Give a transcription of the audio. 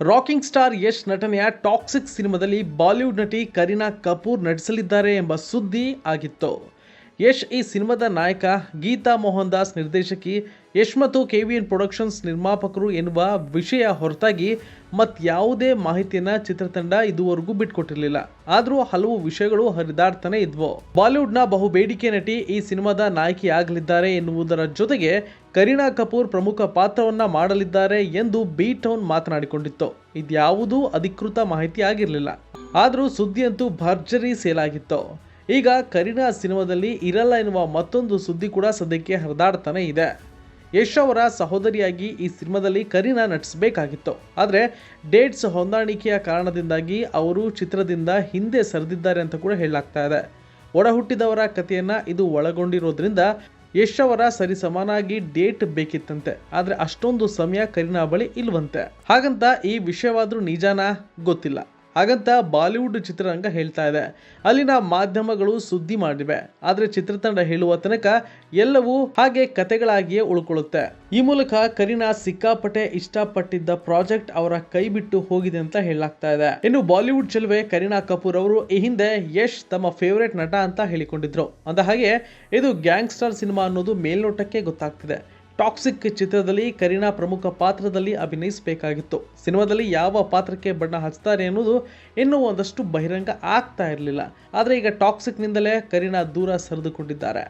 Rocking star Yash ನಟನೆಯ toxic ಸಿನಿಮಾದಲ್ಲಿ Bollywood ನಟಿ ಕರೀನಾ ಕಪೂರ್ ನಟಿಸಲಿದ್ದಾರೆ ಎಂಬ ಸುದ್ದಿ ಆಗಿತ್ತು. ಯಶ್ ಈ ಸಿನಿಮಾದ ನಾಯಕ, ಗೀತಾ ಮೋಹನ್ ದಾಸ್ ನಿರ್ದೇಶಕಿ, ಯಶ್ ಮತ್ತು ಕೆ ವಿ ಎನ್ ಪ್ರೊಡಕ್ಷನ್ಸ್ ನಿರ್ಮಾಪಕರು ಎನ್ನುವ ವಿಷಯ ಹೊರತಾಗಿ ಮತ್ಯಾವುದೇ ಮಾಹಿತಿಯನ್ನ ಚಿತ್ರತಂಡ ಇದುವರೆಗೂ ಬಿಟ್ಕೊಟ್ಟಿರಲಿಲ್ಲ. ಆದರೂ ಹಲವು ವಿಷಯಗಳು ಹರಿದಾಡ್ತಾನೆ ಇದ್ವು. ಬಾಲಿವುಡ್ನ ಬಹು ಬೇಡಿಕೆ ನಟಿ ಈ ಸಿನಿಮಾದ ನಾಯಕಿ ಆಗಲಿದ್ದಾರೆ ಎನ್ನುವುದರ ಜೊತೆಗೆ ಕರೀನಾ ಕಪೂರ್ ಪ್ರಮುಖ ಪಾತ್ರವನ್ನ ಮಾಡಲಿದ್ದಾರೆ ಎಂದು ಬಿ ಟೌನ್ ಮಾತನಾಡಿಕೊಂಡಿತ್ತು. ಇದ್ಯಾವುದೂ ಅಧಿಕೃತ ಮಾಹಿತಿ ಆಗಿರಲಿಲ್ಲ. ಆದರೂ ಸುದ್ದಿಯಂತೂ ಭರ್ಜರಿ ಸೇಲಾಗಿತ್ತು. ಈಗ ಕರೀನಾ ಸಿನಿಮಾದಲ್ಲಿ ಇರಲ್ಲ ಎನ್ನುವ ಮತ್ತೊಂದು ಸುದ್ದಿ ಕೂಡ ಸದ್ಯಕ್ಕೆ ಹರಿದಾಡ್ತಾನೆ ಇದೆ. ಯಶ್ ಅವರ ಸಹೋದರಿಯಾಗಿ ಈ ಸಿನಿಮಾದಲ್ಲಿ ಕರೀನಾ ನಟಿಸಬೇಕಾಗಿತ್ತು. ಆದರೆ ಡೇಟ್ಸ್ ಹೊಂದಾಣಿಕೆಯ ಕಾರಣದಿಂದಾಗಿ ಅವರು ಚಿತ್ರದಿಂದ ಹಿಂದೆ ಸರಿದಿದ್ದಾರೆ ಅಂತ ಕೂಡ ಹೇಳಲಾಗ್ತಾ ಇದೆ. ಒಡಹುಟ್ಟಿದವರ ಕಥೆಯನ್ನ ಇದು ಒಳಗೊಂಡಿರೋದ್ರಿಂದ ಯಶ್ ಅವರ ಸರಿ ಸಮಾನಾಗಿ ಡೇಟ್ ಬೇಕಿತ್ತಂತೆ. ಆದರೆ ಅಷ್ಟೊಂದು ಸಮಯ ಕರೀನಾ ಬಳಿ ಇಲ್ವಂತೆ. ಹಾಗಂತ ಈ ವಿಷಯವಾದರೂ ನಿಜಾನ? ಗೊತ್ತಿಲ್ಲ. ಹಾಗಂತ ಬಾಲಿವುಡ್ ಚಿತ್ರರಂಗ ಹೇಳ್ತಾ ಇದೆ. ಅಲ್ಲಿನ ಮಾಧ್ಯಮಗಳು ಸುದ್ದಿ ಮಾಡಿವೆ. ಆದರೆ ಚಿತ್ರತಂಡ ಹೇಳುವ ತನಕ ಎಲ್ಲವೂ ಹಾಗೆ ಕತೆಗಳಾಗಿಯೇ ಉಳ್ಕೊಳ್ಳುತ್ತೆ. ಈ ಮೂಲಕ ಕರೀನಾ ಸಿಕ್ಕಾಪಟ್ಟೆ ಇಷ್ಟಪಟ್ಟಿದ್ದ ಪ್ರಾಜೆಕ್ಟ್ ಅವರ ಕೈ ಬಿಟ್ಟು ಹೋಗಿದೆ ಅಂತ ಹೇಳಲಾಗ್ತಾ ಇದೆ. ಇನ್ನು ಬಾಲಿವುಡ್ ಚೆಲುವೆ ಕರೀನಾ ಕಪೂರ್ ಅವರು ಈ ಹಿಂದೆ ಯಶ್ ತಮ್ಮ ಫೇವರೇಟ್ ನಟ ಅಂತ ಹೇಳಿಕೊಂಡಿದ್ರು. ಅಂದ ಹಾಗೆ ಇದು ಗ್ಯಾಂಗ್ಸ್ಟರ್ ಸಿನಿಮಾ ಅನ್ನೋದು ಮೇಲ್ನೋಟಕ್ಕೆ ಗೊತ್ತಾಗ್ತಿದೆ. ಟಾಕ್ಸಿಕ್ ಚಿತ್ರದಲ್ಲಿ ಕರೀನಾ ಪ್ರಮುಖ ಪಾತ್ರದಲ್ಲಿ ಅಭಿನಯಿಸಬೇಕಾಗಿತ್ತು. ಸಿನಿಮಾದಲ್ಲಿ ಯಾವ ಪಾತ್ರಕ್ಕೆ ಬಣ್ಣ ಹಚ್ತಾರೆ ಅನ್ನೋದು ಇನ್ನೂ ಒಂದಷ್ಟು ಬಹಿರಂಗ ಆಗ್ತಾ ಇರಲಿಲ್ಲ. ಆದರೆ ಈಗ ಟಾಕ್ಸಿಕ್ನಿಂದಲೇ ಕರೀನಾ ದೂರ ಸರಿದುಕೊಂಡಿದ್ದಾರೆ.